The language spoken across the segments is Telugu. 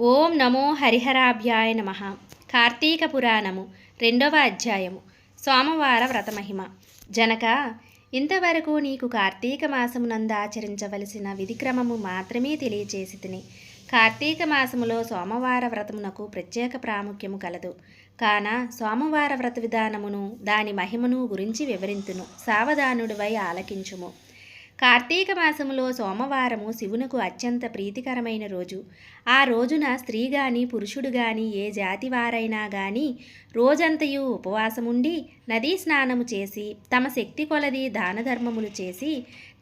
ఓం నమో హరిహరాభ్యాయ నమ. కార్తీక పురాణము రెండవ అధ్యాయము. సోమవార వ్రతమహిమ జనక ఇంతవరకు నీకు కార్తీక మాసమునందు ఆచరించవలసిన విధిక్రమము మాత్రమే తెలియచేసి తిని. కార్తీక మాసములో సోమవార వ్రతమునకు ప్రత్యేక ప్రాముఖ్యము కలదు. కాన సోమవార వ్రత విధానమును దాని మహిమను గురించి వివరింతును. సావధానుడివై ఆలకించుము. కార్తీక మాసములో సోమవారము శివునకు అత్యంత ప్రీతికరమైన రోజు. ఆ రోజున స్త్రీ గాని పురుషుడు గాని ఏ జాతి వారైనా గాని రోజంతయు ఉపవాసముండి నదీ స్నానము చేసి తమ శక్తి కొలది దాన ధర్మములు చేసి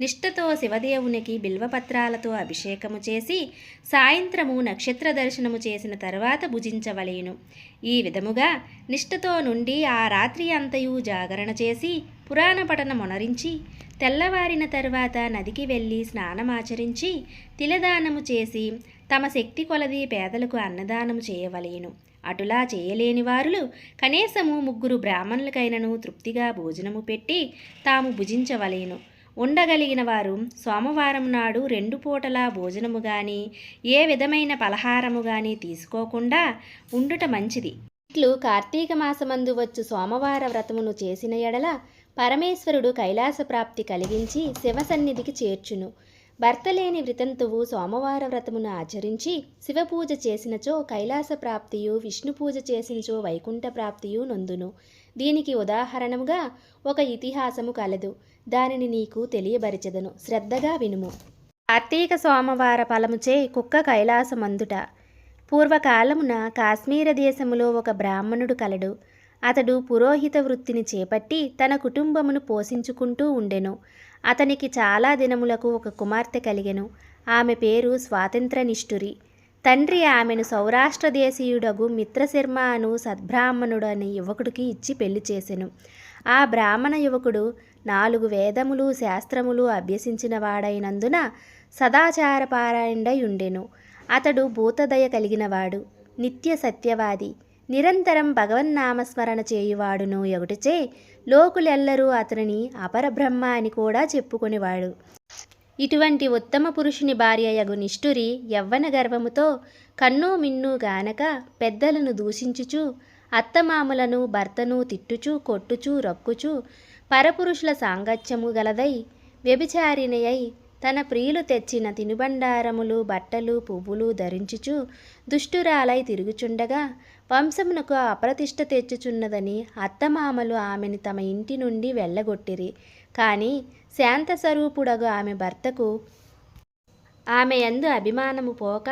నిష్ఠతో శివదేవునికి బిల్వపత్రాలతో అభిషేకము చేసి సాయంత్రము నక్షత్ర దర్శనము చేసిన తర్వాత భుజించవలేను. ఈ విధముగా నిష్ఠతో నుండి ఆ రాత్రి అంతయు జాగరణ చేసి పురాణ పఠనమునరించి తెల్లవారిన తర్వాత నదికి వెళ్ళి స్నానమాచరించి తిలదానము చేసి తమ శక్తి కొలది పేదలకు అన్నదానము చేయవలేను. అటులా చేయలేని వారులు కనీసము ముగ్గురు బ్రాహ్మణులకైనను తృప్తిగా భోజనము పెట్టి తాము భుజించవలేను. ఉండగలిగిన వారు సోమవారం నాడు రెండు పూటల భోజనము గాని ఏ విధమైన పలహారము గాని తీసుకోకుండా ఉండుట మంచిది. ఇట్లు కార్తీక మాసమందు వచ్చు సోమవార వ్రతమును చేసిన ఎడల పరమేశ్వరుడు కైలాస ప్రాప్తి కలిగించి శివ సన్నిధికి చేర్చును. భర్త లేని వ్రతంతువు సోమవార వ్రతమును ఆచరించి శివపూజ చేసినచో కైలాస ప్రాప్తియు విష్ణు పూజ చేసినచో వైకుంఠ ప్రాప్తియు నొందును. దీనికి ఉదాహరణముగా ఒక ఇతిహాసము కలదు. దానిని నీకు తెలియబరిచెదను. శ్రద్ధగా వినుము. కార్తీక సోమవార ఫలముచే కుక్క కైలాసమందుట. పూర్వకాలమున కాశ్మీర దేశములో ఒక బ్రాహ్మణుడు కలడు. అతడు పురోహిత వృత్తిని చేపట్టి తన కుటుంబమును పోషించుకుంటూ ఉండెను. అతనికి చాలా దినములకు ఒక కుమార్తె కలిగెను. ఆమె పేరు స్వాతంత్రనిష్ఠురి. తండ్రి ఆమెను సౌరాష్ట్ర దేశీయుడగు మిత్రశర్మ అను సద్బ్రాహ్మణుడు అనే యువకుడికి ఇచ్చి పెళ్ళి చేసెను. ఆ బ్రాహ్మణ యువకుడు నాలుగు వేదములు శాస్త్రములు అభ్యసించిన వాడైనందున సదాచారపారాయణుడై ఉండెను. అతడు భూతదయ కలిగినవాడు నిత్య సత్యవాది. నిరంతరం భగవన్నామస్మరణ చేయువాడును ఎగుటిచే లోకులెల్లరూ అతనిని అపరబ్రహ్మ అని కూడా చెప్పుకునేవాడు. ఇటువంటి ఉత్తమ పురుషుని భార్య యగు నిష్ఠురి యవ్వన గర్వముతో కన్ను మిన్ను గానక పెద్దలను దూషించుచు అత్తమామలను భర్తను తిట్టుచు కొట్టుచు రొక్కుచు పరపురుషుల సాంగత్యము గలదై వ్యభిచారిణయై తన ప్రియులు తెచ్చిన తినుబండారములు బట్టలు పువ్వులు ధరించుచు దుష్టురాలై తిరుగుచుండగా వంశమునకు అప్రతిష్ట తెచ్చుచున్నదని అత్తమామలు ఆమెను తమ ఇంటి నుండి వెళ్ళగొట్టిరి. కానీ శాంత స్వరూపుడగు ఆమె భర్తకు ఆమె యందు అభిమానము పోక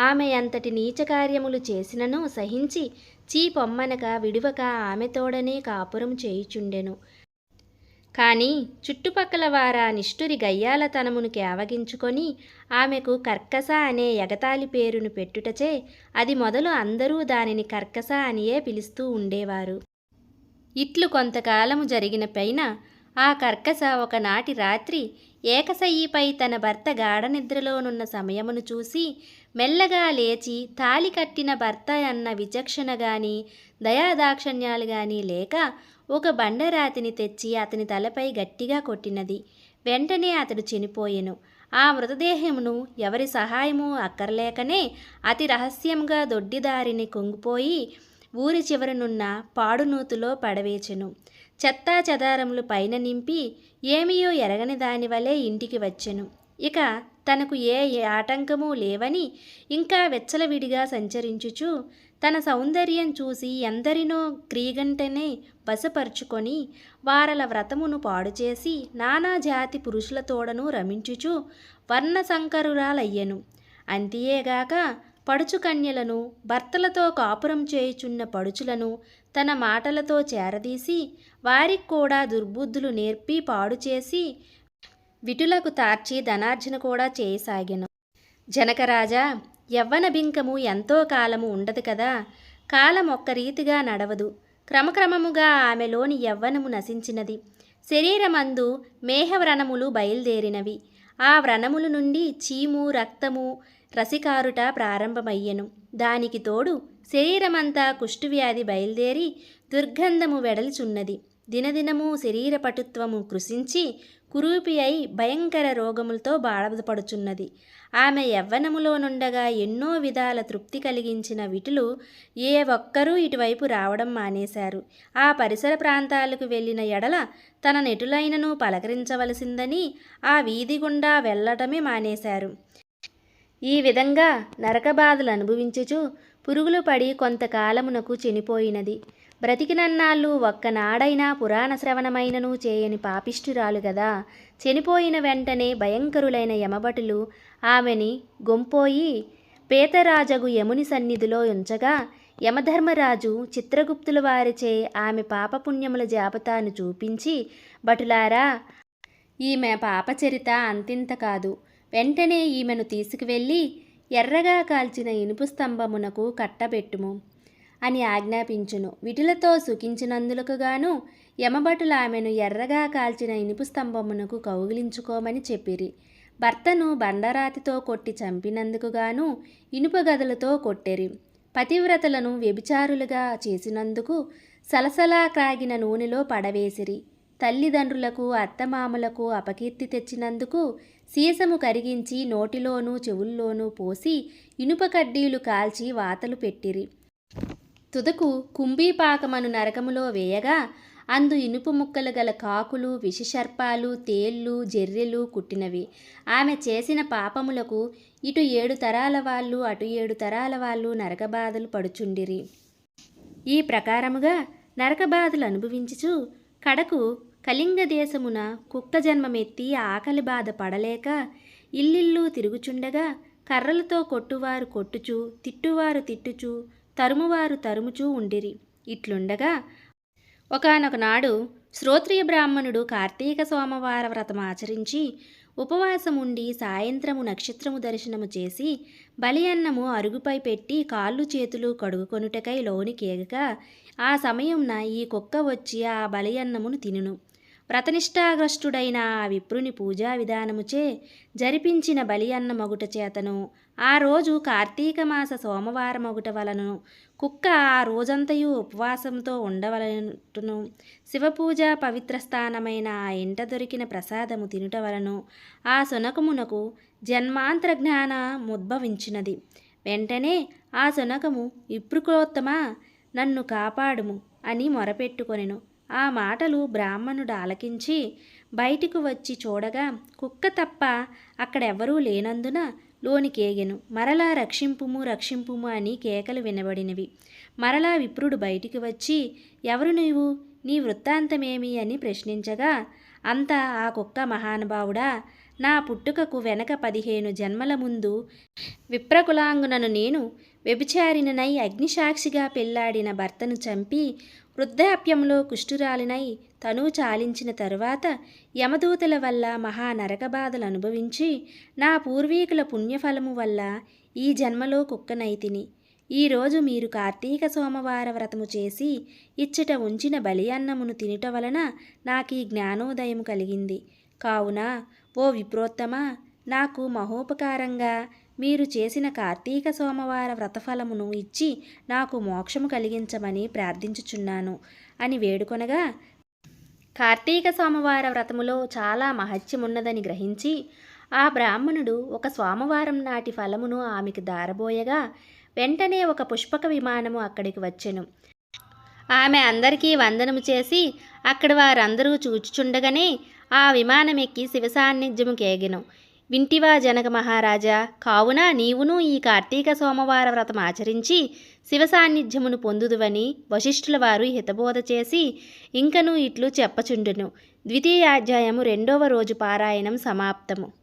ఆమె అంతటి నీచ కార్యములు చేసినను సహించి చీ పొమ్మనక విడువక ఆమె తోడనే కాపురం చేయుచుండెను. కానీ చుట్టుపక్కల వారా నిష్ఠురి గయ్యాలతనమును కేవగించుకొని ఆమెకు కర్కస అనే ఎగతాళి పేరును పెట్టుటచే అది మొదలు అందరూ దానిని కర్కస అనియే పిలుస్తూ ఉండేవారు. ఇట్లు కొంతకాలము జరిగిన పైన ఆ కర్కస ఒకనాటి రాత్రి ఏకసయ్యిపై తన భర్త గాఢనిద్రలోనున్న సమయమును చూసి మెల్లగా లేచి తాలి కట్టిన భర్త అన్న విచక్షణ గాని దయాదాక్షణ్యాలు గాని లేక ఒక బండరాతిని తెచ్చి అతని తలపై గట్టిగా కొట్టినది. వెంటనే అతడు చనిపోయెను. ఆ మృతదేహమును ఎవరి సహాయము అక్కర్లేకనే అతి రహస్యంగా దొడ్డిదారిని కొంగిపోయి ఊరి చివరనున్న పాడునూతులో పడవేచెను. చెత్తా చెదారములు పైన నింపి ఏమియో ఎరగని దాని వలె ఇంటికి వచ్చెను. ఇక తనకు ఏ ఆటంకము లేవని ఇంకా వెచ్చలవిడిగా సంచరించుచు తన సౌందర్యం చూసి ఎందరినో క్రీగంటనే వశపరుచుకొని వారల వ్రతమును పాడుచేసి నానా జాతి పురుషులతోడను రమించుచు వర్ణశంకరురాలయ్యను. అంతియేగాక పడుచు కన్యలను భర్తలతో కాపురం చేయుచున్న పడుచులను తన మాటలతో చేరదీసి వారికి కూడా దుర్బుద్ధులు నేర్పి పాడు చేసి విటులకు తార్చి ధనార్జన కూడా చేయసాగెను. జనకరాజా యవ్వన బింకము ఎంతో కాలము ఉండదు కదా కాలం ఒక్క రీతిగా నడవదు. క్రమక్రమముగా ఆమెలోని యవ్వనము నశించినది. శరీరమందు మేహవ్రణములు బయలుదేరినవి. ఆ వ్రణముల నుండి చీము రక్తము రసికారుట ప్రారంభమయ్యెను. దానికి తోడు శరీరమంతా కుష్ఠువ్యాధి బయలుదేరి దుర్గంధము వెడల్చున్నది. దినదినము శరీర పటుత్వము కృషించి కురూపి అయి భయంకర రోగములతో బాధపడుచున్నది. ఆమె యవ్వనములో నుండగా ఎన్నో విధాల తృప్తి కలిగించిన విటులు ఏ ఒక్కరూ ఇటువైపు రావడం మానేశారు. ఆ పరిసర ప్రాంతాలకు వెళ్ళిన ఎడల తన నెటులైనను పలకరించవలసిందని ఆ వీధి గుండా వెళ్ళటమే మానేశారు. ఈ విధంగా నరక బాధలు అనుభవించుచు పురుగులు పడి కొంతకాలమునకు చనిపోయినది. బ్రతికినన్నాళ్ళు ఒక్కనాడైనా పురాణ శ్రవణమైనను చేయని పాపిష్ఠురాలు గదా. చనిపోయిన వెంటనే భయంకరులైన యమభటులు ఆమెని గొంపోయి పేతరాజగు యముని సన్నిధిలో ఉంచగా యమధర్మరాజు చిత్రగుప్తుల వారిచే ఆమె పాపపుణ్యముల జాబితాను చూపించి భటులారా ఈమె పాపచరిత అంతింత కాదు. వెంటనే ఈమెను తీసుకువెళ్ళి ఎర్రగా కాల్చిన ఇనుపు స్తంభమునకు కట్టబెట్టుము. అని ఆజ్ఞాపించును. విటులతో సుఖించినందులకు గాను యమభటులు ఆమెను ఎర్రగా కాల్చిన ఇనుపు స్తంభమునకు కౌగిలించుకోమని చెప్పిరి. భర్తను బండరాతితో కొట్టి చంపినందుకు గాను ఇనుప గదులతో కొట్టెరి. పతివ్రతలను వ్యభిచారులుగా చేసినందుకు సలసలా క్రాగిన నూనెలో పడవేసిరి. తల్లిదండ్రులకు అత్తమామలకు అపకీర్తి తెచ్చినందుకు సీసము కరిగించి నోటిలోనూ చెవుల్లోనూ పోసి ఇనుప కడ్డీలు కాల్చి వాతలు పెట్టిరి. తుదకు కుంభీపాకమను నరకములో వేయగా అందు ఇనుపు ముక్కలు గల కాకులు విషసర్పాలు తేళ్ళు జెర్రెలు కుట్టినవి. ఆమె చేసిన పాపములకు ఇటు ఏడు తరాల వాళ్ళు అటు ఏడు తరాల వాళ్ళు నరకబాధలు పడుచుండిరి. ఈ ప్రకారముగా నరకబాధలు అనుభవించుచు కడకు కళింగ దేశమున కుక్క జన్మమెత్తి ఆకలి బాధ పడలేక ఇల్లిల్లు తిరుగుచుండగా కర్రలతో కొట్టువారు కొట్టుచు తిట్టువారు తిట్టుచు తరుమువారు తరుముచూ ఉండిరి. ఇట్లుండగా ఒకనొకనాడు శ్రోత్రియ బ్రాహ్మణుడు కార్తీక సోమవార వ్రతం ఆచరించి ఉపవాసముండి సాయంత్రము నక్షత్రము దర్శనము చేసి బలి అన్నము అరుగుపై పెట్టి కాళ్ళు చేతులు కడుగుకొనుటకై లోనికేగగా ఆ సమయంన ఈ కుక్క వచ్చి ఆ బలి అన్నమును తినును. వ్రతనిష్టాగ్రష్టుడైన ఆ విప్రుని పూజా విధానముచే జరిపించిన బలి అన్న మగుట చేతను. ఆ రోజు కార్తీక మాస సోమవారమొగుట వలను కుక్క ఆ రోజంతయు ఉపవాసంతో ఉండవలనును శివపూజ పవిత్ర స్థానమైన ఆ ఇంట దొరికిన ప్రసాదము తినుట వలను ఆ సునకమునకు జన్మాంతర జ్ఞాన ముద్భవించినది. వెంటనే ఆ సునకము ఇప్రుకోత్తమా నన్ను కాపాడుము అని మొరపెట్టుకొనెను. ఆ మాటలు బ్రాహ్మణుడు ఆలకించి బయటికి వచ్చి చూడగా కుక్క తప్ప అక్కడెవరూ లేనందున లోనికేగెను. మరలా రక్షింపుము రక్షింపుము అని కేకలు వినబడినవి. మరలా విప్రుడు బయటికి వచ్చి ఎవరు నీవు? నీ వృత్తాంతమేమి? అని ప్రశ్నించగా అంతా ఆ కుక్క మహానుభావుడా నా పుట్టుకకు వెనక పదిహేను జన్మల ముందు విప్రకులాంగునను నేను వ్యభిచారిననై అగ్నిసాక్షిగా పెళ్ళాడిన భర్తను చంపి వృద్ధాప్యంలో కుష్ఠురాలినై తను చాలించిన తరువాత యమదూతల వల్ల మహా నరకబాధలు అనుభవించి నా పూర్వీకుల పుణ్యఫలము వల్ల ఈ జన్మలో కుక్కనైతిని ఈరోజు మీరు కార్తీక సోమవార వ్రతము చేసి ఇచ్చట ఉంచిన బలి అన్నమును తినుట వలన నాకు ఈ జ్ఞానోదయం కలిగింది. కావున? ఓ విప్రోత్తమ నాకు మహోపకారంగా మీరు చేసిన కార్తీక సోమవార వ్రతఫలమును ఇచ్చి నాకు మోక్షము కలిగించమని ప్రార్థించుచున్నాను అని వేడుకొనగా కార్తీక సోమవార వ్రతములో చాలా మహత్యమున్నదని గ్రహించి ఆ బ్రాహ్మణుడు ఒక సోమవారం నాటి ఫలమును ఆమెకు దారబోయగా వెంటనే ఒక పుష్పక విమానము అక్కడికి వచ్చెను. ఆమె అందరికీ వందనము చేసి అక్కడ వారందరూ చూచుచుండగానే ఆ విమానం ఎక్కి శివ సాన్నిధ్యము కేగెను. వింటివా జనక మహారాజా కావున నీవును ఈ కార్తీక సోమవార వ్రతం ఆచరించి శివ సాన్నిధ్యమును పొందుదువని వశిష్ఠుల వారు హితబోధ చేసి ఇంకను ఇట్లు చెప్పచుండును. ద్వితీయాధ్యాయము రెండవ రోజు పారాయణం సమాప్తము.